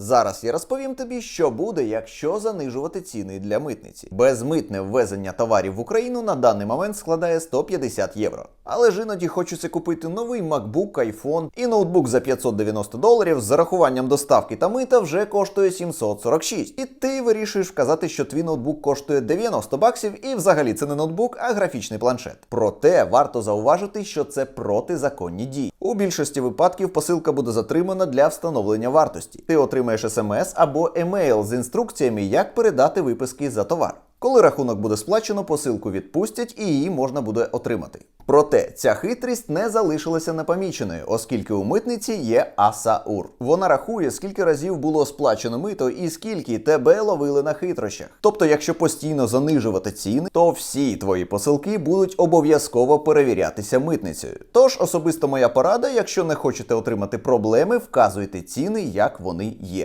Зараз я розповім тобі, що буде, якщо занижувати ціни для митниці. Безмитне ввезення товарів в Україну на даний момент складає 150 євро. Але ж іноді хочеться купити новий MacBook, iPhone і ноутбук за 590 доларів з зарахуванням доставки та мита вже коштує 746. І ти вирішуєш вказати, що твій ноутбук коштує 90 баксів, і взагалі це не ноутбук, а графічний планшет. Проте варто зауважити, що це протизаконні дії. У більшості випадків посилка буде затримана для встановлення вартості. Ти отримаєш смс або емейл з інструкціями, як передати виписки за товар. Коли рахунок буде сплачено, посилку відпустять і її можна буде отримати. Проте ця хитрість не залишилася непоміченою, оскільки у митниці є АСАУР. Вона рахує, скільки разів було сплачено мито і скільки тебе ловили на хитрощах. Тобто, якщо постійно занижувати ціни, то всі твої посилки будуть обов'язково перевірятися митницею. Тож особисто моя порада, якщо не хочете отримати проблеми, вказуйте ціни, як вони є.